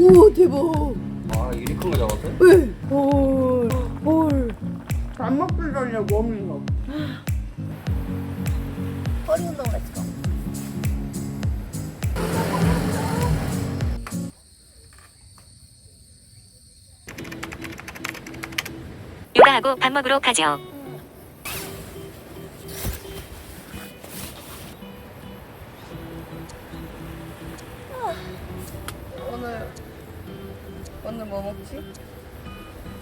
오 대박. 아 이리 큰 거 잡았어요? 왜? 헐. 헐. 밥 먹기 전에 먹는 거. 허리 운동 렛츠고. 육아하고 밥 먹으러 가죠. 오늘 뭐 먹지?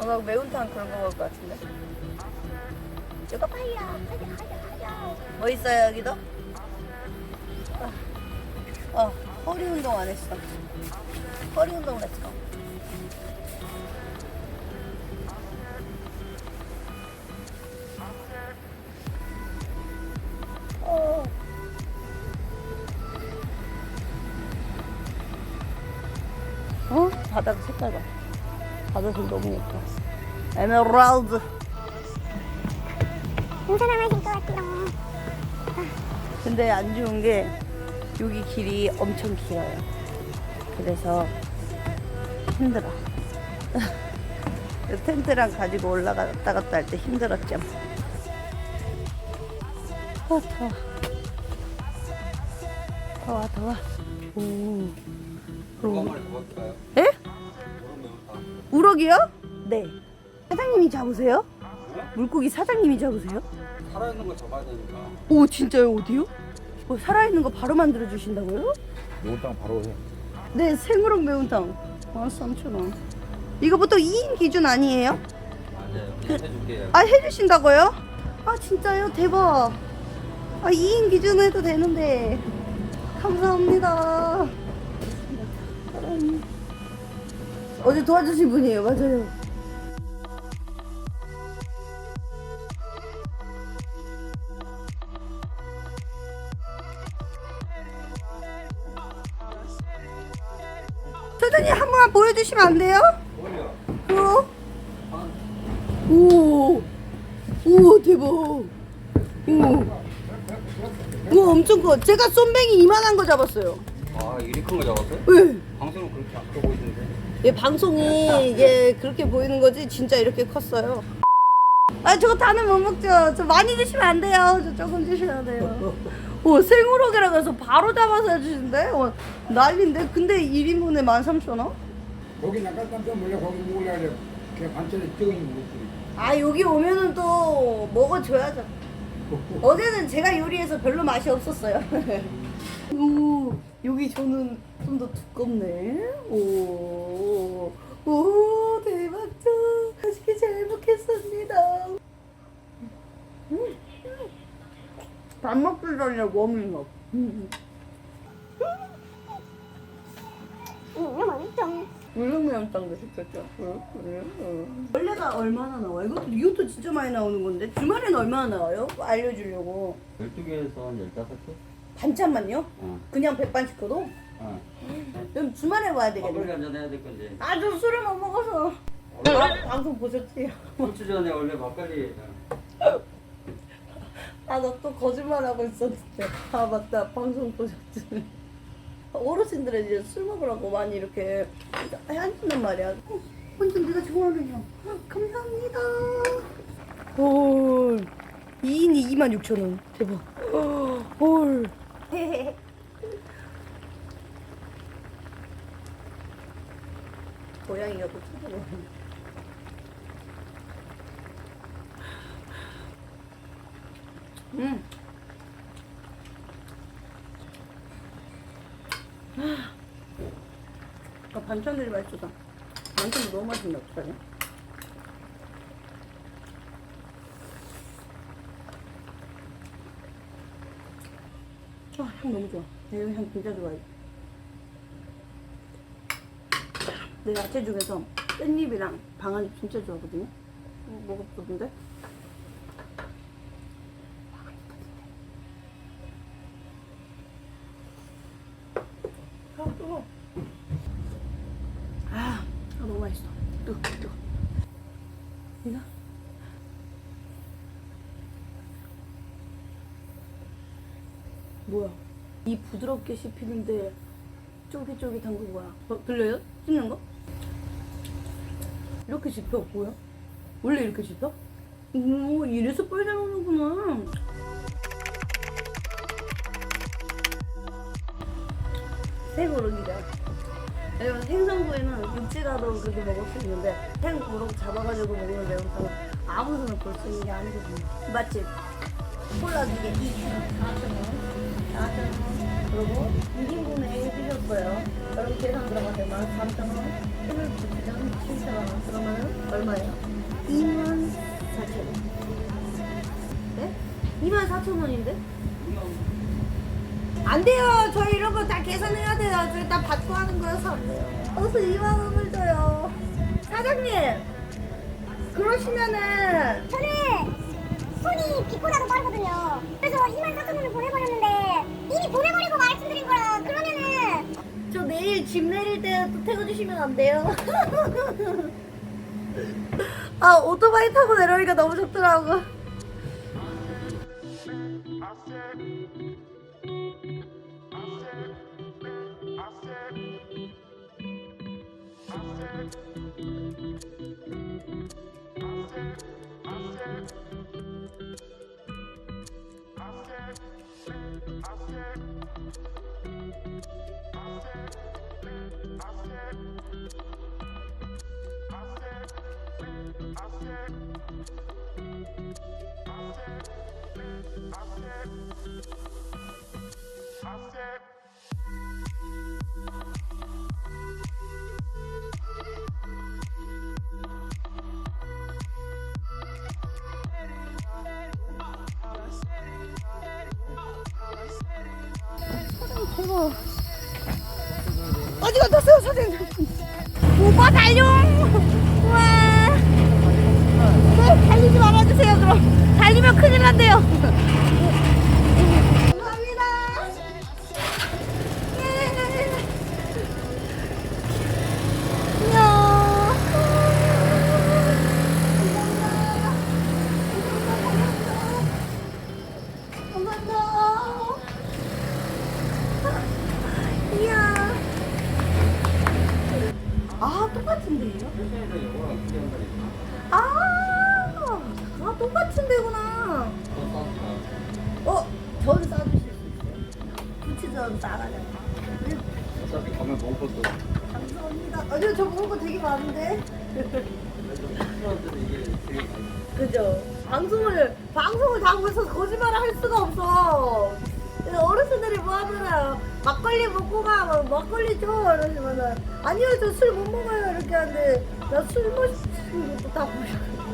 오늘 매운탕 그런 거 먹을 것 같은데. 이거 파이야, 하야, 하야. 뭐 있어요 여기도? 아, 어, 허리 운동 안 했어. 허리 운동 렛츠고. 어. 바다가 색깔 봐. 바다색 너무 예뻐. 에메랄드. 공사나마 될것 같아요. 근데 안 좋은 게 여기 길이 엄청 길어요. 그래서 힘들어. 텐트랑 가지고 올라갔다 갔다 할 때 힘들었죠. 아, 더워. 더워, 더워. 오. 받을까요? 에? 우럭이요? 네. 사장님이 잡으세요? 물고기 사장님이 잡으세요? 살아있는 거 잡아야 되니까 오 진짜요 어디요? 뭐 살아있는 거 바로 만들어 주신다고요? 매운탕 바로 해. 네 생우럭 매운탕 아 3,000원 이거 보통 2인 기준 아니에요? 맞아요 그냥 해줄게요 아 해주신다고요? 아 진짜요? 대박 아 2인 기준 해도 되는데 감사합니다 사장님. 어제 도와주신 분이에요 맞아요 사장님 한 번만 보여주시면 안 돼요? 그거? 오, 오 대박. 오, 오 엄청 커. 제가 쏨뱅이 이만한 거 잡았어요. 아 이리 큰 거 잡았어요? 왜? 방송은 그렇게 안 커 보이던데 얘 방송이 이게 그렇게 보이는 거지 진짜 이렇게 컸어요. 아 저거 다는 못 먹죠. 저 많이 드시면 안 돼요. 저 조금 드셔야 돼요. 오 생우럭이라고 해서 바로 잡아서 해주신대. 어, 난리인데. 근데 1인분에 13,000원? 거기 나갈 깜짝 몰라 거기 먹으려 그래. 그냥 반찬에 찍어 있는 거아 여기 오면은 또 먹어줘야죠. 어제는 제가 요리해서 별로 맛이 없었어요. 오 여기 저는 좀 더 두껍네. 오, 오 대박죠. 맛있게 잘 먹겠습니다. 음. 밥 먹기 전에 먹는 거. 음. 물렁면탕도 시켰죠. 원래가 얼마나 나와요? 이것도 이것도 진짜 많이 나오는 건데 주말에는 얼마나 나와요? 알려주려고 12개에서 한 15개? 반찬만요? 어. 그냥 백반 시켜도? 어. 그럼 주말에 와야 되겠네. 한잔 해야 될 건데 아저 술을 못 먹어서. 아, 방송 보셨지? 고추 전에 원래 막걸리 아 나 또 거짓말하고 있었는데. 아 맞다 방송 보셨지? 어르신들은 이제 술 먹으라고 많이 이렇게 해주는 말이야. 어, 완전 내가 좋아하는 형. 감사합니다. 헐. 2인이 26,000원. 대박. 헐. 고양이가 또 쳐다보네. 음. 아, 반찬들이 맛있어서. 반찬도 너무 맛있네, 어떡하냐? 아, 향 너무 좋아. 내가 향 진짜 좋아해. 내 야채 중에서 깻잎이랑 방아잎 진짜 좋아하거든요. 어, 먹었었는데. 아, 뜨거워. 아, 아, 너무 맛있어. 뜨거, 뜨거. 이거? 뭐야? 이 부드럽게 씹히는데 쫄깃쫄깃한 거 뭐야? 어, 들려요? 씹는 거? 이렇게 씹혀 보여? 원래 이렇게 씹혀? 오 이래서 뻘잘 먹는구나 생고르기가 왜냐면 생선구이는 육지가도 그렇게 먹을 수 있는데 생고르 잡아가지고 먹는 매운탕은 아무 손을 볼수 있는 게 아니거든요 맞지? 콜라 두개 2인분에 해주셨어요 그럼 계산 들어가세요 13,000원 힘을 붙이면 7,000원 그러면 얼마예요? 2만 4,000원 네? 2만 4,000원인데? 안 돼요. 저희 이런 거 다 계산해야 돼요. 저희 다 받고 하는 거여서 안 돼요. 어서 2만 원을 줘요. 사장님, 그러시면은 저는 손이 빛보다도 빠르거든요. 그래서 2만 4천 원을 보내버렸는데 이미 보내버리고 말씀드린 거라 그러면은 저 내일 짐 내릴 때또 태워주시면 안 돼요? 아 오토바이 타고 내려오니까 너무 좋더라고. 대박. 어디 갔다 왔어요, 사장님? 오빠 달려! 우와. 네, 달리지 말아주세요, 그럼. 달리면 큰일 난대요. 같은데요? 아, 아 똑같은 데구나. 어, 전 싸주실 수 있어요? 부치전 싸가지고. 어차피 가면 먹을 것도 감사합니다. 아니요, 저 먹을 거 되게 많은데. 그죠? 방송을, 방송을 다 있어서 거짓말을 할 수가 없어. 어르신들이 뭐 하잖아요. 막걸리 먹고 가, 막 막걸리 줘. 이러시면은, 아니요, 저 술 못 먹어요. 이렇게 하는데, 나술 것도 다 보여.